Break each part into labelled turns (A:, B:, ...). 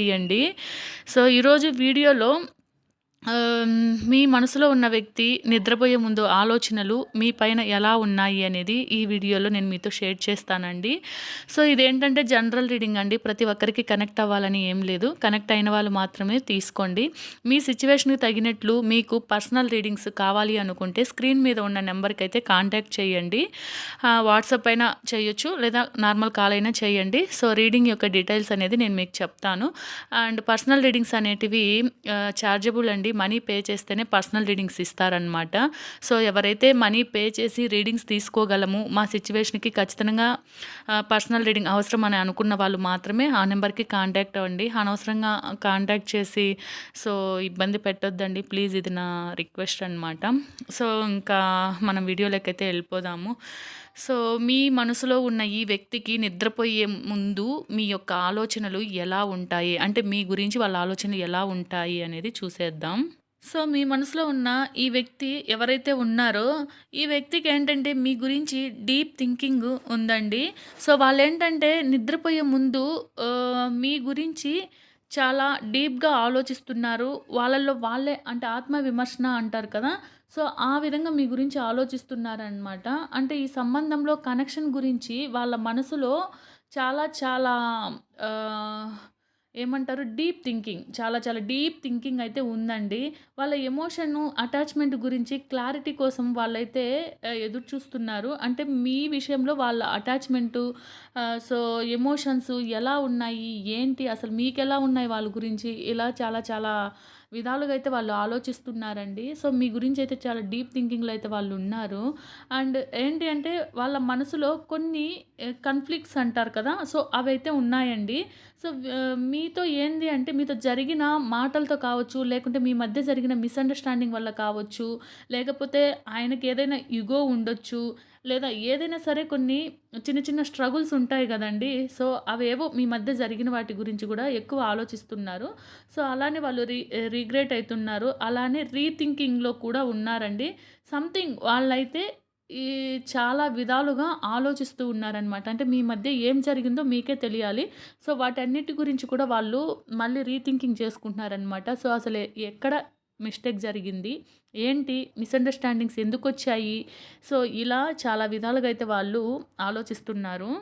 A: తీయండి. సో ఈరోజు వీడియోలో మీ మనసులో ఉన్న వ్యక్తి నిద్రపోయే ముందు ఆలోచనలు మీ పైన ఎలా ఉన్నాయి అనేది ఈ వీడియోలో నేను మీతో షేర్ చేస్తానండి. సో ఇదేంటంటే జనరల్ రీడింగ్ అండి. ప్రతి ఒక్కరికి కనెక్ట్ అవ్వాలని ఏం లేదు. కనెక్ట్ అయిన వాళ్ళు మాత్రమే తీసుకోండి. మీ సిచ్యువేషన్కి తగినట్లు మీకు పర్సనల్ రీడింగ్స్ కావాలి అనుకుంటే స్క్రీన్ మీద ఉన్న నెంబర్కి అయితే కాంటాక్ట్ చేయండి. వాట్సాప్ అయినా చేయొచ్చు లేదా నార్మల్ కాల్ అయినా చేయండి. సో రీడింగ్ యొక్క డీటెయిల్స్ అనేది నేను మీకు చెప్తాను. అండ్ పర్సనల్ రీడింగ్స్ అనేటివి ఛార్జబుల్ అండి. మనీ పే చేస్తేనే పర్సనల్ రీడింగ్స్ ఇస్తారనమాట సో ఎవరైతే మనీ పే చేసి రీడింగ్స్ తీసుకోగలము మా సిచ్యువేషన్కి ఖచ్చితంగా పర్సనల్ రీడింగ్ అవసరం అని అనుకున్న వాళ్ళు మాత్రమే ఆ నెంబర్కి కాంటాక్ట్ అవ్వండి. అనవసరంగా కాంటాక్ట్ చేసి సో ఇబ్బంది పెట్టొద్దండి. ప్లీజ్ ఇది నా రిక్వెస్ట్ అనమాట సో ఇంకా మనం వీడియోలోకి అయితే వెళ్ళిపోదాము. సో మీ మనసులో ఉన్న ఈ వ్యక్తికి నిద్రపోయే ముందు మీ యొక్క ఆలోచనలు ఎలా ఉంటాయి? అంటే మీ గురించి వాళ్ళ ఆలోచనలు ఎలా ఉంటాయి అనేది చూసేద్దాం. సో మీ మనసులో ఉన్న ఈ వ్యక్తి ఎవరైతే ఉన్నారో ఈ వ్యక్తికి ఏంటంటే మీ గురించి డీప్ థింకింగ్ ఉందండి. సో వాళ్ళు ఏంటంటే నిద్రపోయే ముందు మీ గురించి చాలా డీప్గా ఆలోచిస్తున్నారు. వాళ్ళల్లో వాళ్ళే అంటే ఆత్మ విమర్శన అంటారు కదా. సో ఆ విధంగా మీ గురించి ఆలోచిస్తున్నారనమాట అంటే ఈ సంబంధంలో కనెక్షన్ గురించి వాళ్ళ మనసులో చాలా చాలా ఏమంటారు? Deep thinking. చాలా చాలా డీప్ థింకింగ్ అయితే ఉందండి. వాళ్ళ ఎమోషన్ అటాచ్మెంట్ గురించి క్లారిటీ కోసం వాళ్ళైతే ఎదురు చూస్తున్నారు. అంటే మీ విషయంలో వాళ్ళ అటాచ్మెంటు సో ఎమోషన్స్ ఎలా ఉన్నాయి? ఏంటి? అసలు మీకు ఎలా ఉన్నాయి వాళ్ళ గురించి? ఇలా చాలా చాలా విధాలుగా అయితే వాళ్ళు ఆలోచిస్తున్నారండి. సో మీ గురించి అయితే చాలా డీప్ థింకింగ్లో అయితే వాళ్ళు ఉన్నారు అండ్ ఏంటి అంటే వాళ్ళ మనసులో కొన్ని కన్ఫ్లిక్ట్స్ అంటారు కదా సో అవైతే ఉన్నాయండి. సో మీతో ఏంది అంటే మీతో జరిగిన మాటలతో కావచ్చు లేకుంటే మీ మధ్య జరిగిన మిస్అండర్స్టాండింగ్ వల్ల కావచ్చు లేకపోతే ఆయనకి ఏదైనా యుగో ఉండొచ్చు లేదా ఏదైనా సరే కొన్ని చిన్న చిన్న స్ట్రగుల్స్ ఉంటాయి కదండి. సో అవేవో మీ మధ్య జరిగిన వాటి గురించి కూడా ఎక్కువ ఆలోచిస్తున్నారు. సో అలానే వాళ్ళు రీ రీగ్రెట్ అవుతున్నారు అలానే రీథింకింగ్లో కూడా ఉన్నారండి. సంథింగ్ వాళ్ళైతే ఈ చాలా విధాలుగా ఆలోచిస్తూ ఉన్నారనమాట అంటే మీ మధ్య ఏం జరిగిందో మీకే తెలియాలి. సో వాటన్నిటి గురించి కూడా వాళ్ళు మళ్ళీ రీథింకింగ్ చేసుకుంటున్నారనమాట సో అసలు ఎక్కడ మిస్టేక్ జరిగింది. ఏంటి మిస్అండర్స్టాండింగ్స్ ఎందుకు వచ్చాయి సో ఇలా చాలా విధాలుగా అయితే వాళ్ళు ఆలోచిస్తున్నారు.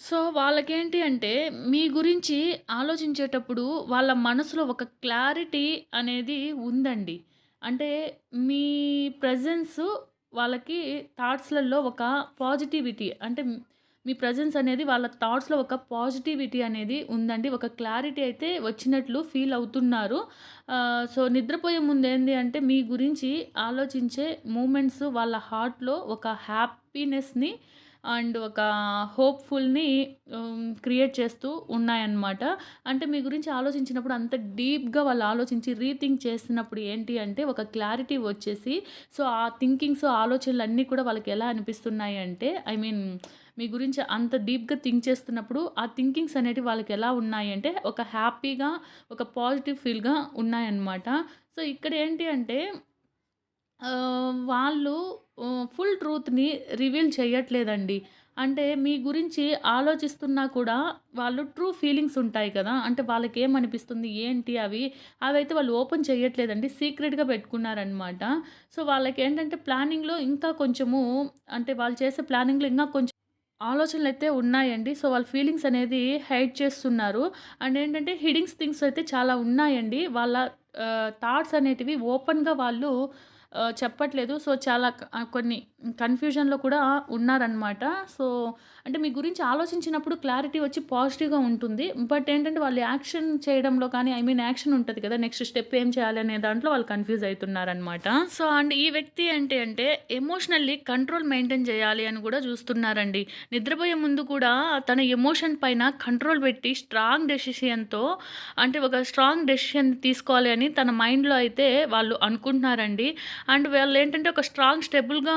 A: సో వాళ్ళకేంటి అంటే మీ గురించి ఆలోచించేటప్పుడు వాళ్ళ మనసులో ఒక క్లారిటీ అనేది ఉందండి. అంటే మీ ప్రజెన్స్ వాళ్ళకి థాట్స్లలో ఒక పాజిటివిటీ అంటే మీ ప్రజెన్స్ అనేది వాళ్ళ థాట్స్లో ఒక పాజిటివిటీ అనేది ఉందండి. ఒక క్లారిటీ అయితే వచ్చినట్లు ఫీల్ అవుతున్నారు. సో నిద్రపోయే ముందు ఏంది అంటే మీ గురించి ఆలోచించే మూమెంట్స్ వాళ్ళ హార్ట్లో ఒక హ్యాపీనెస్ని అండ్ ఒక హోప్ఫుల్ని క్రియేట్ చేస్తూ ఉన్నాయన్నమాట. అంటే మీ గురించి ఆలోచించినప్పుడు అంత డీప్గా వాళ్ళు ఆలోచించి రీథింక్ చేసినప్పుడు ఏంటి అంటే ఒక క్లారిటీ వచ్చేసి సో ఆ థింకింగ్స్ ఆలోచనలు అన్నీ కూడా వాళ్ళకి ఎలా అనిపిస్తున్నాయి అంటే ఐ మీన్ మీ గురించి అంత డీప్గా థింక్ చేస్తున్నప్పుడు ఆ థింకింగ్స్ అనేటివి వాళ్ళకి ఎలా ఉన్నాయి అంటే ఒక హ్యాపీగా ఒక పాజిటివ్ ఫీల్గా ఉన్నాయన్నమాట. సో ఇక్కడ ఏంటి అంటే వాళ్ళు ఫుల్ ట్రూత్ని రివీల్ చేయట్లేదండి. అంటే మీ గురించి ఆలోచిస్తున్నా కూడా వాళ్ళు ట్రూ ఫీలింగ్స్ ఉంటాయి కదా. అంటే వాళ్ళకి ఏమనిపిస్తుంది ఏంటి అవి? అవి అయితే వాళ్ళు ఓపెన్ చేయట్లేదండి. సీక్రెట్గా పెట్టుకున్నారనమాట సో వాళ్ళకి ఏంటంటే ప్లానింగ్లో ఇంకా కొంచెము అంటే వాళ్ళు చేసే ప్లానింగ్లో ఇంకా కొంచెం ఆలోచనలు అయితే ఉన్నాయండి. సో వాళ్ళ ఫీలింగ్స్ అనేది హైడ్ చేస్తున్నారు. అండ్ ఏంటంటే హిడింగ్స్ థింగ్స్ అయితే చాలా ఉన్నాయండి. వాళ్ళ థాట్స్ అనేటివి ఓపెన్గా వాళ్ళు చెప్పట్లేదు. సో, చాలా కొన్ని కన్‌ఫ్యూజన్‌లో కూడా ఉన్నారనమాట. సో, అంటే మీ గురించి ఆలోచించినప్పుడు క్లారిటీ వచ్చి పాజిటివ్‌గా ఉంటుంది. బట్ ఏంటంటే వాళ్ళు యాక్షన్ చేయడంలో కానీ ఐ మీన్ యాక్షన్ ఉంటుంది కదా! నెక్స్ట్ స్టెప్ ఏం చేయాలి అనే దాంట్లో వాళ్ళు కన్‌ఫ్యూజ్ అవుతున్నారనమాట సో, అండ్ ఈ వ్యక్తి ఏంటి అంటే ఎమోషనల్లీ కంట్రోల్ మెయింటైన్ చేయాలి అని కూడా చూస్తున్నారండి. నిద్రపోయే ముందు కూడా తన ఎమోషన్ పైన కంట్రోల్ పెట్టి స్ట్రాంగ్ డెసిషన్‌తో అంటే ఒక స్ట్రాంగ్ డెసిషన్ తీసుకోవాలి అని తన మైండ్‌లో అయితే వాళ్ళు అనుకుంటున్నారండి. అండ్ వాళ్ళు ఏంటంటే ఒక స్ట్రాంగ్ స్టెబుల్‌గా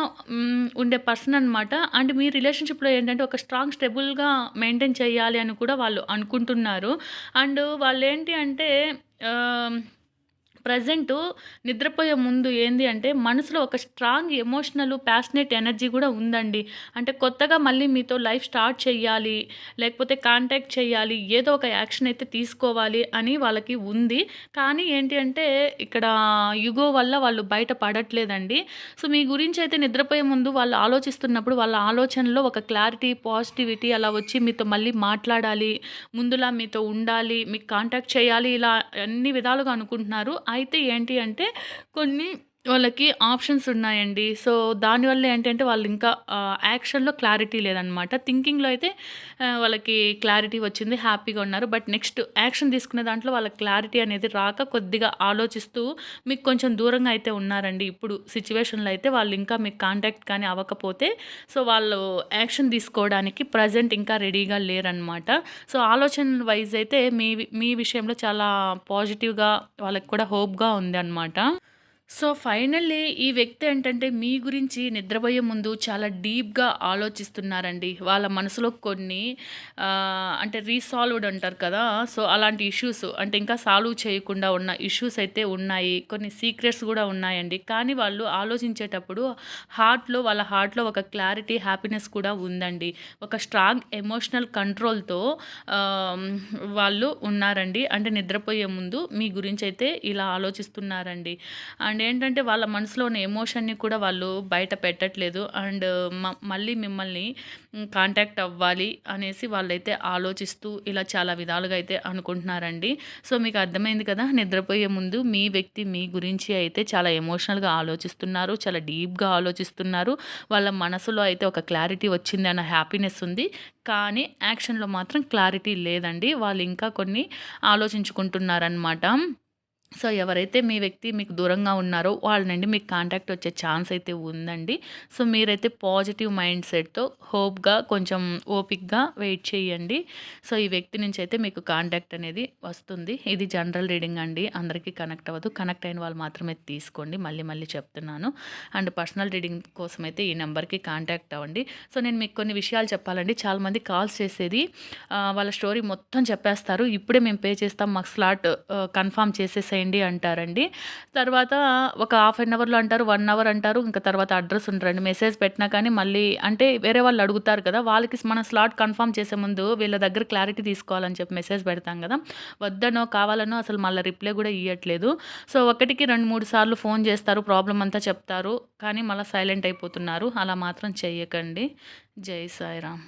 A: ఉండే పర్సన్ అనమాట. అండ్ మీ రిలేషన్‌షిప్‌లో ఏంటంటే ఒక స్ట్రాంగ్ స్టెబుల్‌గా మెయింటైన్ చేయాలి అని కూడా వాళ్ళు అనుకుంటున్నారు. అండ్ వాళ్ళేంటి అంటే ప్రెజెంటు నిద్రపోయే ముందు ఏంది అంటే మనసులో ఒక స్ట్రాంగ్ ఎమోషనల్, ప్యాషనేట్ ఎనర్జీ కూడా ఉందండి. అంటే కొత్తగా మళ్ళీ మీతో లైఫ్ స్టార్ట్ చేయాలి, లేకపోతే కాంటాక్ట్ చేయాలి, ఏదో ఒక యాక్షన్ అయితే తీసుకోవాలి అని వాళ్ళకి ఉంది. కానీ ఏంటి అంటే ఇక్కడ యుగో వల్ల వాళ్ళు బయట పడట్లేదండి. సో, మీ గురించి అయితే నిద్రపోయే ముందు వాళ్ళు ఆలోచిస్తున్నప్పుడు వాళ్ళ ఆలోచనలో ఒక క్లారిటీ, పాజిటివిటీ అలా వచ్చి మీతో మళ్ళీ మాట్లాడాలి, ముందులా మీతో ఉండాలి, మీకు కాంటాక్ట్ చేయాలి ఇలా అన్ని విధాలుగా అనుకుంటున్నారు. అయితే ఏంటి అంటే కొన్ని వాళ్ళకి ఆప్షన్స్ ఉన్నాయండి. సో, దానివల్ల ఏంటంటే వాళ్ళు ఇంకా యాక్షన్‌లో క్లారిటీ లేదనమాట. థింకింగ్‌లో అయితే వాళ్ళకి క్లారిటీ వచ్చింది. హ్యాపీగా ఉన్నారు. బట్ నెక్స్ట్ యాక్షన్ తీసుకునే దాంట్లో వాళ్ళ క్లారిటీ అనేది రాక కొద్దిగా ఆలోచిస్తూ మీకు కొంచెం దూరంగా అయితే ఉన్నారండి. ఇప్పుడు సిచ్యువేషన్లో అయితే వాళ్ళు ఇంకా మీకు కాంటాక్ట్ కానీ అవ్వకపోతే సో, వాళ్ళు యాక్షన్ తీసుకోవడానికి ప్రజెంట్ ఇంకా రెడీగా లేరనమాట. సో, ఆలోచన వైస్ అయితే మీ మీ విషయంలో చాలా పాజిటివ్‌గా వాళ్ళకి కూడా హోప్‌గా ఉంది అనమాట సో, ఫైనల్లీ ఈ వ్యక్తి ఏంటంటే మీ గురించి నిద్రపోయే ముందు చాలా డీప్‌గా ఆలోచిస్తున్నారండి. వాళ్ళ మనసులో కొన్ని అంటే రీసాల్వ్డ్ అంటారు కదా! సో, అలాంటి ఇష్యూస్ అంటే ఇంకా సాల్వ్ చేయకుండా ఉన్న ఇష్యూస్ అయితే ఉన్నాయి. కొన్ని సీక్రెట్స్ కూడా ఉన్నాయండి. కానీ వాళ్ళు ఆలోచించేటప్పుడు హార్ట్‌లో వాళ్ళ హార్ట్‌లో ఒక క్లారిటీ, హ్యాపీనెస్ కూడా ఉందండి. ఒక స్ట్రాంగ్ ఎమోషనల్ కంట్రోల్‌తో వాళ్ళు ఉన్నారండి. అంటే నిద్రపోయే ముందు మీ గురించి అయితే ఇలా ఆలోచిస్తున్నారండి. అండ్ ఏంటంటే వాళ్ళ మనసులో ఉన్న ఎమోషన్‌ని కూడా వాళ్ళు బయట పెట్టట్లేదు. అండ్ మళ్ళీ మిమ్మల్ని కాంటాక్ట్ అవ్వాలి అనేసి వాళ్ళైతే ఆలోచిస్తూ ఇలా చాలా విధాలుగా అయితే అనుకుంటున్నారండి. సో, మీకు అర్థమైంది కదా! నిద్రపోయే ముందు మీ వ్యక్తి మీ గురించి అయితే చాలా ఎమోషనల్‌గా ఆలోచిస్తున్నారు. చాలా డీప్‌గా ఆలోచిస్తున్నారు. వాళ్ళ మనసులో అయితే ఒక క్లారిటీ వచ్చింది అన్న హ్యాపీనెస్ ఉంది. కానీ యాక్షన్‌లో మాత్రం క్లారిటీ లేదండి. వాళ్ళు ఇంకా కొన్ని ఆలోచించుకుంటున్నారనమాట. సో, ఎవరైతే మీ వ్యక్తి మీకు దూరంగా ఉన్నారో వాళ్ళ నుండి మీకు కాంటాక్ట్ వచ్చే ఛాన్స్ అయితే ఉందండి. సో, మీరైతే పాజిటివ్ మైండ్ సెట్‌తో హోప్‌గా కొంచెం ఓపిక్గా వెయిట్ చేయండి. సో, ఈ వ్యక్తి నుంచి అయితే మీకు కాంటాక్ట్ అనేది వస్తుంది. ఇది జనరల్ రీడింగ్ అండి. అందరికీ కనెక్ట్ అవ్వదు. కనెక్ట్ అయిన వాళ్ళు మాత్రమే తీసుకోండి. మళ్ళీ మళ్ళీ చెప్తున్నాను. అండ్ పర్సనల్ రీడింగ్ కోసం అయితే ఈ నెంబర్‌కి కాంటాక్ట్ అవ్వండి. సో, నేను మీకు కొన్ని విషయాలు చెప్పాలండి. చాలామంది కాల్స్ చేసేది వాళ్ళ స్టోరీ మొత్తం చెప్పేస్తారు. ఇప్పుడే మేము పే చేస్తాం. మాకు స్లాట్ కన్ఫామ్ చేసేసే చేయండి అంటారండి. తర్వాత ఒక హాఫ్ అన్ అవర్‌లో అంటారు. వన్ అవర్ అంటారు. ఇంకా తర్వాత అడ్రస్ ఉండరండి. మెసేజ్ పెట్టినా కానీ మళ్ళీ అంటే వేరే వాళ్ళు అడుగుతారు కదా! వాళ్ళకి మన స్లాట్ కన్ఫర్మ్ చేసే ముందు వీళ్ళ దగ్గర క్లారిటీ తీసుకోవాలని చెప్పి మెసేజ్ పెడతాం కదా! వద్దనో, కావాలనో అసలు మళ్ళీ రిప్లై కూడా ఇవ్వట్లేదు సో, ఒకటికి 2, 3 సార్లు ఫోన్ చేస్తారు. ప్రాబ్లం అంతా చెప్తారు. కానీ మళ్ళీ సైలెంట్ అయిపోతున్నారు. అలా మాత్రం చేయకండి జై సాయిరామ్.